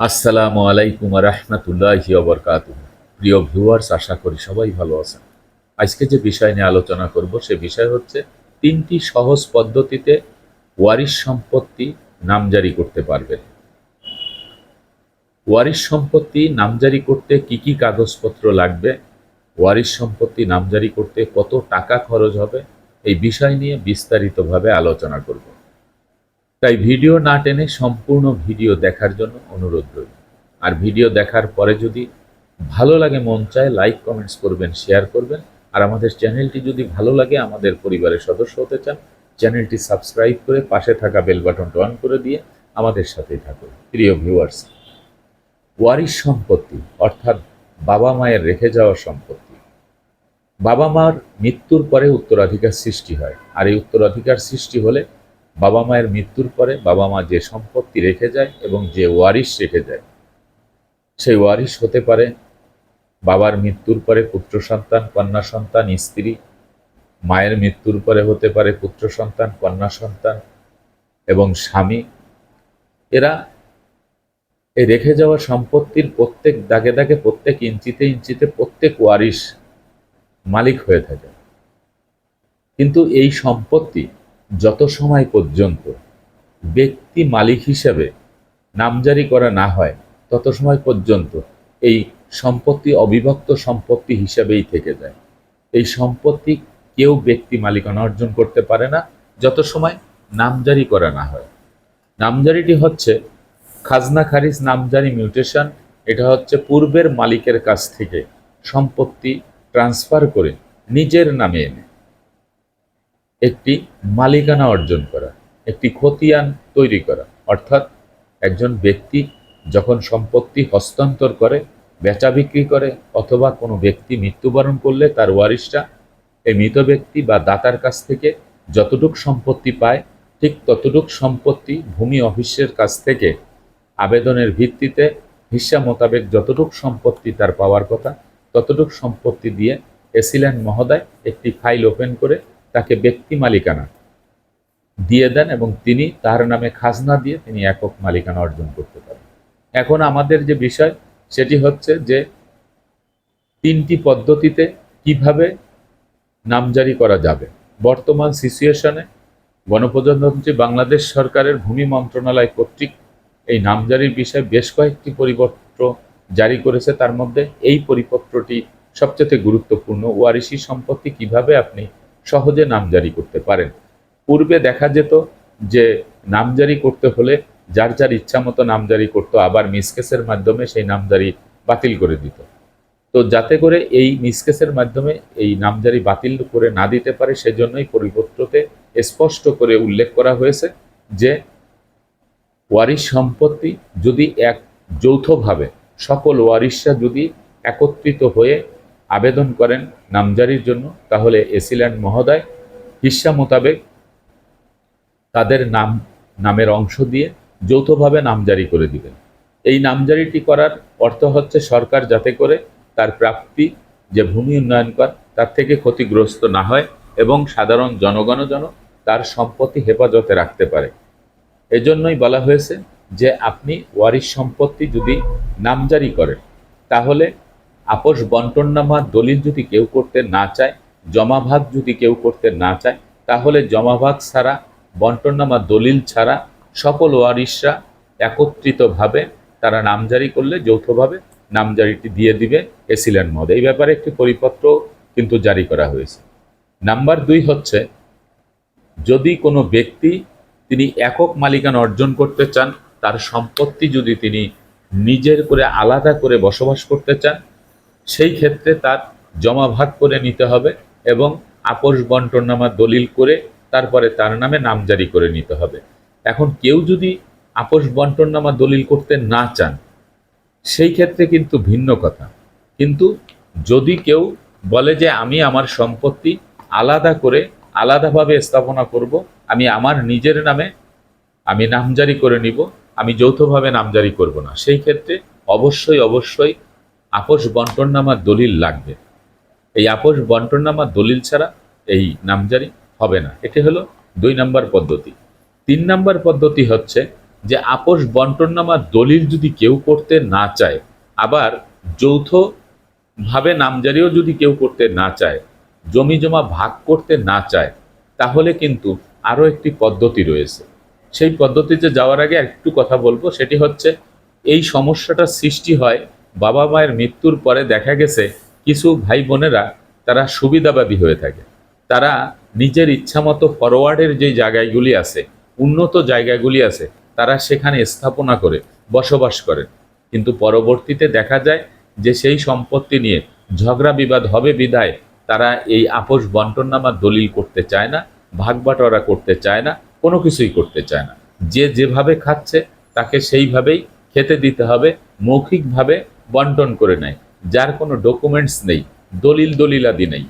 আসসালামু আলাইকুম রহমতুল্লাহি ওবরকাত প্রিয় ভিউয়ার্স, আশা করি সবাই ভালো আছেন। আজকে যে বিষয় নিয়ে আলোচনা করব, সে বিষয় হচ্ছে তিনটি সহজ পদ্ধতিতে ওয়ারিশ সম্পত্তি নামজারি করতে পারবেন। ওয়ারিশ সম্পত্তি নামজারি করতে কি কি কাগজপত্র লাগবে? ওয়ারিশ সম্পত্তি নামজারি করতে কত টাকা খরচ হবে? এই বিষয় নিয়ে বিস্তারিতভাবে আলোচনা করব। তাই ভিডিও না টেনে সম্পূর্ণ ভিডিও দেখার জন্য অনুরোধ রইল। আর ভিডিও দেখার পরে যদি ভালো লাগে, মন চায় লাইক কমেন্টস করবেন শেয়ার করবেন। আর আমাদের চ্যানেলটি যদি ভালো লাগে, আমাদের পরিবারের সদস্য হতে চান, চ্যানেলটি সাবস্ক্রাইব করে পাশে থাকা বেল বাটনটা অন করে দিয়ে আমাদের সাথেই থাকুন। প্রিয় ভিউয়ার্স ওয়ারিশ সম্পত্তি, অর্থাৎ বাবা মায়ের রেখে যাওয়া সম্পত্তি। বাবা মার মৃত্যুর পরে উত্তরাধিকার সৃষ্টি হয়। আর এই উত্তরাধিকার সৃষ্টি হলে বাবা মায়ের মৃত্যুর পরে বাবা মা যে সম্পত্তি রেখে যায় এবং যে ওয়ারিশ রেখে যায়, সেই ওয়ারিশ হতে পারে বাবার মৃত্যুর পরে পুত্র সন্তান, কন্যা সন্তান, স্ত্রী, মায়ের মৃত্যুর পরে হতে পারে পুত্র সন্তান, কন্যা সন্তান এবং স্বামী। এরা এই রেখে যাওয়া সম্পত্তির প্রত্যেক দাগে দাগে, প্রত্যেক ইঞ্চিতে ইঞ্চিতে প্রত্যেক ওয়ারিশ মালিক হয়ে থাকে। কিন্তু এই সম্পত্তি যত সময় পর্যন্ত ব্যক্তি মালিক হিসেবে নামজারি করা না হয়, তত সময় পর্যন্ত এই সম্পত্তি, অবিভক্ত সম্পত্তি হিসেবেই থেকে যায়। এই সম্পত্তি কেউ ব্যক্তি মালিকানা অর্জন করতে পারে না, যত সময় নামজারি করা না হয়। নামজারিটি হচ্ছে খাজনা খারিজ, নামজারি, মিউটেশন, এটা হচ্ছে পূর্বের মালিকের কাছ থেকে সম্পত্তি ট্রান্সফার করে নিজের নামে এনে। একটি মালিকানা অর্জন করা, একটি খতিয়ান তৈরি করা। অর্থাৎ একজন ব্যক্তি যখন সম্পত্তি হস্তান্তর করে, বেচা বিক্রি করে অথবা কোনো ব্যক্তি মৃত্যুবরণ করলে তার ওয়ারিশটা এই মৃত ব্যক্তি বা দাতার কাছ থেকে যতটুক সম্পত্তি পায়, ঠিক ততটুক সম্পত্তি ভূমি অফিসের কাছ থেকে আবেদনের ভিত্তিতে হিসা মোতাবেক যতটুক সম্পত্তি তার পাওয়ার কথা, ততটুক সম্পত্তি দিয়ে এসিল্যান্ড মহোদয় একটি ফাইল ওপেন করে তাকে ব্যক্তি মালিকানা দিয়ে দেন এবং তিনি তার নামে খাজনা দিয়ে তিনি একক মালিকানা অর্জন করতে পারেন। এখন আমাদের যে বিষয়, সেটি হচ্ছে যে তিনটি পদ্ধতিতে কীভাবে নামজারি করা যাবে। বর্তমান সিচুয়েশনে গণপ্রজাতন্ত্রী বাংলাদেশ সরকারের ভূমি মন্ত্রণালয় কর্তৃক এই নামজারির বিষয়ে বেশ কয়েকটি পরিপত্র জারি করেছে। তার মধ্যে এই পরিপত্রটি সবচেয়ে গুরুত্বপূর্ণ। ওয়ারিশি সম্পত্তি কীভাবে আপনি সহজে নামজারি করতে পারেন। পূর্বে দেখা যেত যে নামজারি করতে হলে যার যার ইচ্ছা মতো নামজারি করতো, আবার মিসকেসের মাধ্যমে সেই নামজারি বাতিল করে দিত। তো যাতে করে এই মিসকেসের মাধ্যমে এই নামজারি বাতিল করে না দিতে পারে, সেজন্যই পরিপত্রতে স্পষ্ট করে উল্লেখ করা হয়েছে যে ওয়ারিশ সম্পত্তি যদি এক যৌথভাবে, সকল ওয়ারিশরা যদি একত্রিত হয়ে আবেদন করেন নামজারির জন্য, তাহলে এসিল্যান্ড মহোদয় হিসা মোতাবেক তাদের নাম, নামের অংশ দিয়ে যৌথভাবে নামজারি করে দিবেন। এই নামজারিটি করার অর্থ হচ্ছে সরকার যাতে করে তার প্রাপ্তি, যে ভূমি উন্নয়ন কর, তার থেকে ক্ষতিগ্রস্ত না হয় এবং সাধারণ জনগণও যেন তার সম্পত্তি হেফাজতে রাখতে পারে। এজন্যই বলা হয়েছে যে আপনি ওয়ারিশ সম্পত্তি যদি নামজারি করেন, তাহলে আপোষ বন্টননামা দলিল যদি কেউ করতে না চায়, জমাভাগ যদি কেউ করতে না চায়, তাহলে জমাভাগ ছাড়া, বন্টননামা দলিল ছাড়া সকল ওয়ারিশরা একত্রিতভাবে তারা নামজারি করলে, যৌথভাবে নামজারিটি দিয়ে দিবে এসিল্যান্ড মদ এই ব্যাপারে একটি পরিপত্র কিন্তু জারি করা হয়েছে। নাম্বার দুই হচ্ছে, যদি কোনো ব্যক্তি তিনি একক মালিকানা অর্জন করতে চান, তার সম্পত্তি যদি তিনি নিজের করে আলাদা করে বসবাস করতে চান সেই ক্ষেত্রে তার জমা ভাগ করে নিতে হবে এবং আপোষ বন্টননামা দলিল করে তারপরে তার নামে নামজারি করে নিতে হবে। এখন কেউ যদি আপোষ বন্টননামা দলিল করতে না চান, সেই ক্ষেত্রে কিন্তু ভিন্ন কথা। কিন্তু যদি কেউ বলে যে আমি আমার সম্পত্তি আলাদা করে আলাদাভাবে স্থাপনা করব, আমি আমার নিজের নামে আমি নামজারি করে নিব, আমি যৌথভাবে নামজারি করব না, সেই ক্ষেত্রে অবশ্যই অবশ্যই আপোষ বন্টননামা দলিল লাগবে। এই আপোষ বন্টননামা দলিল ছাড়া এই নামজারি হবে না। এটি হলো দুই নম্বর পদ্ধতি। তিন নম্বর পদ্ধতি হচ্ছে যে আপোষ বন্টননামার দলিল যদি কেউ করতে না চায়, আবার যৌথ ভাবে নামজারিও যদি কেউ করতে না চায়, জমি জমা ভাগ করতে না চায়, তাহলে কিন্তু আরও একটি পদ্ধতি রয়েছে। সেই পদ্ধতিতে যাওয়ার আগে একটু কথা বলব। সেটি হচ্ছে এই সমস্যাটা সৃষ্টি হয় বাবা মায়ের মৃত্যুর পরে দেখা গেছে কিছু ভাই বোনেরা তারা সুবিধাবাদী হয়ে থাকে। তারা নিজের ইচ্ছামতো ফরওয়ার্ডের যে জায়গাগুলি আছে, উন্নত জায়গাগুলি আছে, তারা সেখানে স্থাপনা করে, বসবাস করেন কিন্তু পরবর্তীতে দেখা যায় যে সেই সম্পত্তি নিয়ে ঝগড়া বিবাদ হবে বিধায় তারা এই আপোষ বন্টননামার দলিল করতে চায় না, ভাগ বাটোয়ারা করতে চায় না, কোনো কিছুই করতে চায় না। যে যেভাবে খাচ্ছে, তাকে সেইভাবেই খেতে দিতে হবে, মৌখিকভাবে বন্টন করে নেয়, যার কোনো ডকুমেন্টস নেই, দলিল দলিলাদি নেই।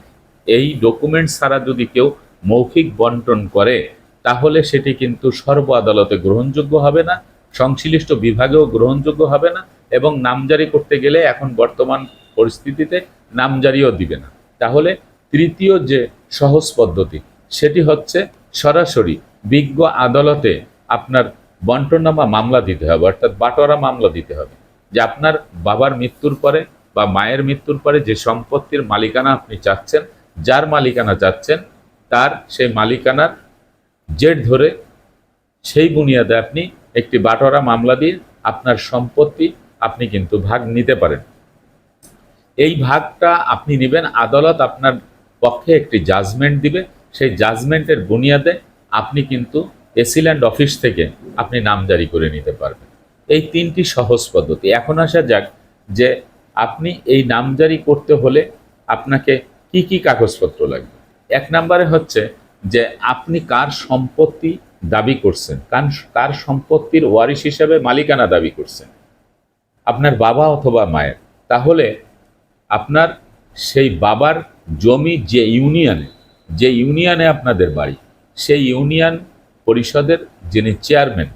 এই ডকুমেন্টস ছাড়া যদি কেউ মৌখিক বন্টন করে, তাহলে সেটি কিন্তু সর্ব আদালতে গ্রহণযোগ্য হবে না, সংশ্লিষ্ট বিভাগেও গ্রহণযোগ্য হবে না, এবং নামজারি করতে গেলে এখন বর্তমান পরিস্থিতিতে নামজারিও দিবে না। তাহলে তৃতীয় যে সহজ পদ্ধতি, সেটি হচ্ছে সরাসরি বিজ্ঞ আদালতে আপনার বন্টনামা মামলা দিতে হবে, অর্থাৎ বাটোয়ারা মামলা দিতে হবে। যে আপনার বাবার মৃত্যুর পরে বা মায়ের মৃত্যুর পরে যে সম্পত্তির মালিকানা আপনি চাচ্ছেন, যার মালিকানা চাচ্ছেন, তার সেই মালিকানার জেট ধরে সেই বুনিয়াদে আপনি একটি বাটোয়ারা মামলা দিয়ে আপনার সম্পত্তি আপনি কিন্তু ভাগ নিতে পারেন। এই ভাগটা আপনি নেবেন, আদালত আপনার পক্ষে একটি জাজমেন্ট দিবে। সেই জাজমেন্টের বুনিয়াদে আপনি কিন্তু এসিল্যান্ড অফিস থেকে আপনি নামজারি করে নিতে পারবেন। এই তিনটি সহজ পদ্ধতি। এখন আসা যাক যে আপনি এই নামজারি করতে হলে আপনাকে কি কি কাগজপত্র লাগবে। এক নম্বরে হচ্ছে যে আপনি কার সম্পত্তি দাবি করছেন। কার কার সম্পত্তির ওয়ারিশ হিসাবে মালিকানা দাবি করছেন। আপনার বাবা অথবা মায়ের। তাহলে আপনার সেই বাবার জমি যে ইউনিয়নে যে ইউনিয়নে আপনাদের বাড়ি, সেই ইউনিয়ন পরিষদের যিনি চেয়ারম্যান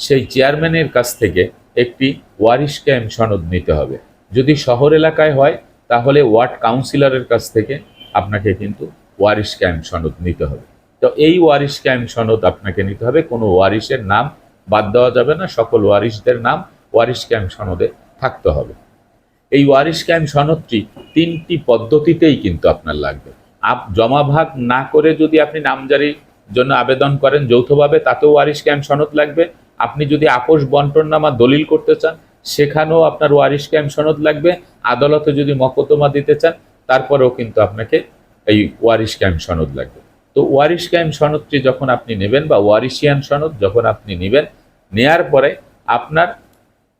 সেই চেয়ারম্যানের কাছ থেকে একটি ওয়ারিশ ক্যাম্প সনদ নিতে হবে। যদি শহর এলাকায় হয়, তাহলে ওয়ার্ড কাউন্সিলরের কাছ থেকে আপনাকে কিন্তু ওয়ারিশ ক্যাম্প সনদ নিতে হবে। তো এই ওয়ারিশ ক্যাম্প সনদ আপনাকে নিতে হবে। কোনো ওয়ারিশের নাম বাদ দেওয়া যাবে না। সকল ওয়ারিশদের নাম ওয়ারিশ ক্যাম্প সনদে থাকতে হবে। এই ওয়ারিশ ক্যাম্প সনদটি তিনটি পদ্ধতিতেই কিন্তু আপনার লাগবে। আপ জমা ভাগ না করে যদি আপনি নামজারির জন্য আবেদন করেন যৌথভাবে, তাতেও ওয়ারিশ ক্যাম্প সনদ লাগবে। আপনি যদি আপোষ বন্টননামা দলিল করতে চান, সেখানেও আপনার ওয়ারিশ ক্যাম্প সনদ লাগবে। আদালতে যদি মকদ্দমা দিতে চান, তারপরেও কিন্তু আপনাকে এই ওয়ারিশ ক্যাম্প সনদ লাগবে। তো ওয়ারিশ ক্যাম্প সনদটি যখন আপনি নেবেন বা ওয়ারিশিয়ান সনদ যখন আপনি নেবেন, নেয়ার পরে আপনার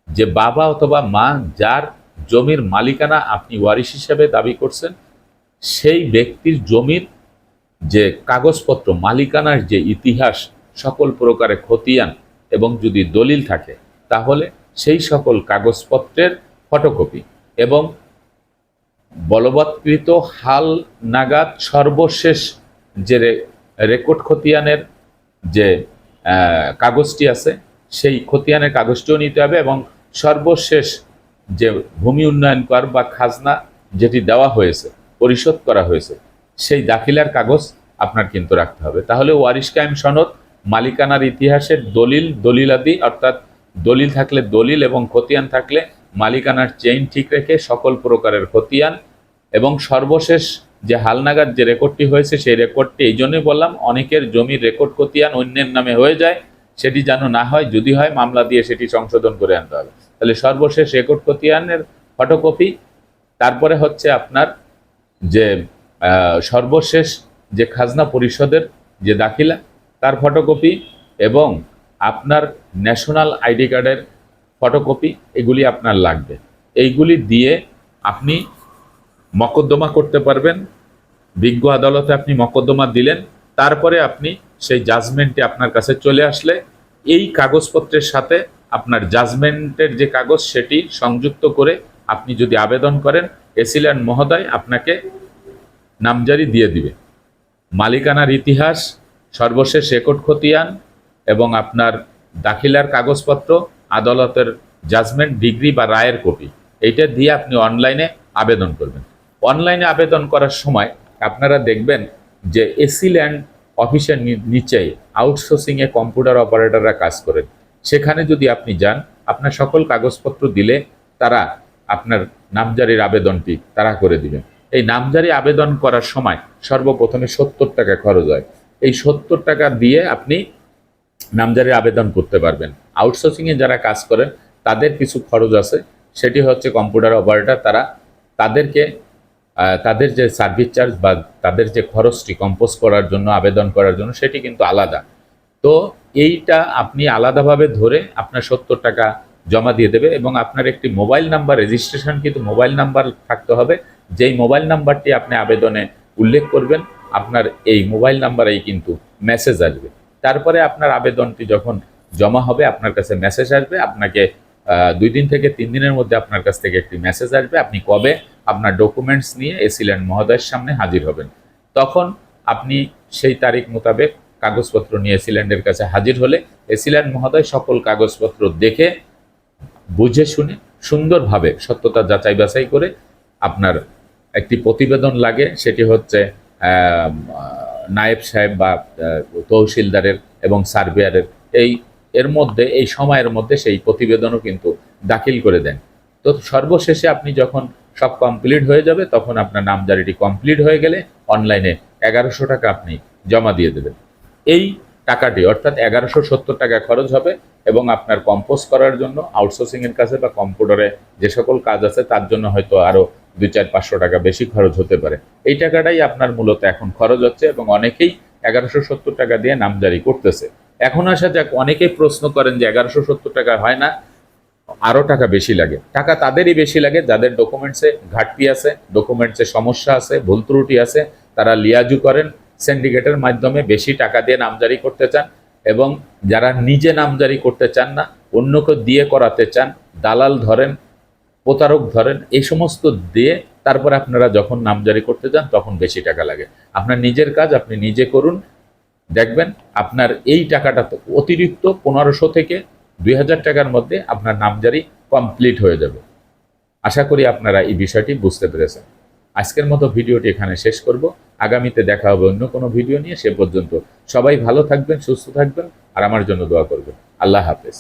যে বাবা অথবা মা যার জমির মালিকানা আপনি ওয়ারিশ হিসেবে দাবি করছেন, সেই ব্যক্তির জমির যে কাগজপত্র, মালিকানার যে ইতিহাস, সকল প্রকারে খতিয়ান এবং যদি দলিল থাকে, তাহলে সেই সকল কাগজপত্রের ফটোকপি এবং বলবৎকৃত হাল নাগাদ সর্বশেষ যে রেকর্ড খতিয়ানের যে কাগজটি আছে, সেই খতিয়ানের কাগজটিও নিতে হবে এবং সর্বশেষ যে ভূমি উন্নয়ন কর বা খাজনা যেটি দেওয়া হয়েছে, পরিশোধ করা হয়েছে, সেই দাখিলার কাগজ আপনার কিন্তু রাখতে হবে। তাহলে ওয়ারিশ কায়েম সনদ মালিকানার ইতিহাসের দলিল, দলিলাদি, অর্থাৎ দলিল থাকলে দলিল এবং খতিয়ান থাকলে মালিকানার চেইন ঠিক রেখে সকল প্রকারের খতিয়ান এবং সর্বশেষ যে হালনাগাদ যে রেকর্ডটি হয়েছে সেই রেকর্ডটি, এই জন্যই বললাম অনেকের জমির রেকর্ড খতিয়ান অন্যের নামে হয়ে যায়, সেটি যেন না হয়, যদি হয় মামলা দিয়ে সেটি সংশোধন করে আনতে হবে। তাহলে সর্বশেষ রেকর্ড খতিয়ানের ফটোকপি তারপরে হচ্ছে আপনার যে সর্বশেষ যে খাজনা পরিষদের যে দাখিলা তার ফটোকপি এবং আপনার ন্যাশনাল আইডি কার্ডের ফটোকপি এগুলি আপনার লাগবে। এইগুলি দিয়ে আপনি মকদ্দমা করতে পারবেন। বিজ্ঞ আদালতে আপনি মকদ্দমা দিলেন, তারপরে আপনি সেই জাজমেন্টটি আপনার কাছে চলে আসলে, এই কাগজপত্রের সাথে আপনার জাজমেন্টের যে কাগজ, সেটি সংযুক্ত করে আপনি যদি আবেদন করেন এসিল্যান্ড মহোদয় আপনাকে নামজারি দিয়ে দিবে। মালিকানার ইতিহাস সর্বশেষ রেকর্ড খতিয়ান এবং আপনার দাখিলার কাগজপত্র, আদালতের জাজমেন্ট ডিগ্রি বা রায়ের কপি এইটা দিয়ে আপনি অনলাইনে আবেদন করবেন। অনলাইনে আবেদন করার সময় আপনারা দেখবেন যে এসি ল্যান্ড অফিসের নিচেই আউটসোর্সিংয়ে কম্পিউটার অপারেটররা কাজ করেন। সেখানে যদি আপনি যান, আপনার সকল কাগজপত্র দিলে তারা আপনার নামজারির আবেদনটি তারা করে দিবেন এই নামজারি আবেদন করার সময় সর্বপ্রথমে সত্তর টাকা খরচ হয়। এই সত্তর টাকা দিয়ে আপনি নামজারির আবেদন করতে পারবেন। আউটসোর্সিংয়ে যারা কাজ করেন, তাদের কিছু খরচ আছে। সেটি হচ্ছে কম্পিউটার অপারেটর তারা তাদেরকে তাদের যে সার্ভিস চার্জ বা তাদের যে খরচটি কম্পোজ করার জন্য, আবেদন করার জন্য, সেটি কিন্তু আলাদা। তো এইটা আপনি আলাদাভাবে ধরে আপনার সত্তর টাকা জমা দিয়ে দেবে এবং আপনার একটি মোবাইল নাম্বার রেজিস্ট্রেশন কিন্তু মোবাইল নাম্বার থাকতে হবে। যেই মোবাইল নাম্বারটি আপনি আবেদনে উল্লেখ করবেন আপনার এই মোবাইল নাম্বারেই কিন্তু মেসেজ আসবে। তারপরে আপনার আবেদনটি যখন জমা হবে, আপনার কাছে মেসেজ আসবে, আপনাকে দুই দিন থেকে তিন দিনের মধ্যে আপনার কাছ থেকে একটি মেসেজ আসবে। আপনি কবে আপনার ডকুমেন্টস নিয়ে এসিল্যান্ড মহোদয়ের সামনে হাজির হবেন। তখন আপনি সেই তারিখ মোতাবেক কাগজপত্র নিয়ে এসিল্যান্ডের কাছে হাজির হলে এসিল্যান্ড মহোদয়, সকল কাগজপত্র দেখে, বুঝে শুনে, সুন্দরভাবে সত্যতা যাচাই বাছাই করে আপনার একটি প্রতিবেদন লাগে। সেটি হচ্ছে নায়েব সাহেব বা তহসিলদারের এবং সার্ভেয়ারের এই, এর মধ্যে, এই সময়ের মধ্যে সেই প্রতিবেদনও কিন্তু দাখিল করে দেন। তো সর্বশেষে আপনি যখন সব কমপ্লিট হয়ে যাবে, তখন আপনার নামজারিটি কমপ্লিট হয়ে গেলে অনলাইনে এগারোশো টাকা আপনি জমা দিয়ে দেবেন। এই টাকাটি অর্থাৎ এগারোশো সত্তর টাকা খরচ হবে এবং আপনার কম্পোজ করার জন্য আউটসোর্সিং এর কাছে বা কম্পিউটারে যে সকল কাজ আছে, তার জন্য হয়তো আরও দুই চার পাঁচশো টাকা বেশি খরচ হতে পারে। এই টাকাটাই আপনার মূলত এখন খরচ হচ্ছে এবং অনেকেই এগারোশো সত্তর টাকা দিয়ে নামজারি করতেছে। এখন আসা যাক, অনেকেই প্রশ্ন করেন যে এগারোশো সত্তর টাকা হয় না আরও টাকা বেশি লাগে। টাকা তাদেরই বেশি লাগে, যাদের ডকুমেন্টসে ঘাটতি আছে ডকুমেন্টসে সমস্যা আছে, ভুল ত্রুটি আছে, তারা লিয়াজু করেন সিন্ডিকেটের মাধ্যমে বেশি টাকা দিয়ে নামজারি করতে চান এবং যারা নিজে নামজারি করতে চান না, অন্যকে দিয়ে করাতে চান, দালাল ধরেন, প্রতারক ধরেন, এই সমস্ত দিয়ে তারপরে আপনারা যখন নামজারি করতে যান তখন বেশি টাকা লাগে। আপনার নিজের কাজ আপনি নিজে করুন। দেখবেন আপনার এই টাকাটা তো অতিরিক্ত পনেরোশো থেকে দুই হাজার টাকার মধ্যে আপনার নামজারি কমপ্লিট হয়ে যাবে। আশা করি আপনারা এই বিষয়টি বুঝতে পেরেছেন। আজকের মতো ভিডিওটি এখানে শেষ করব। আগামীতে দেখা হবে অন্য কোনো ভিডিও নিয়ে, সে পর্যন্ত সবাই ভালো থাকবেন, সুস্থ থাকবেন, আর আমার জন্য দোয়া করবেন। আল্লাহ হাফেজ।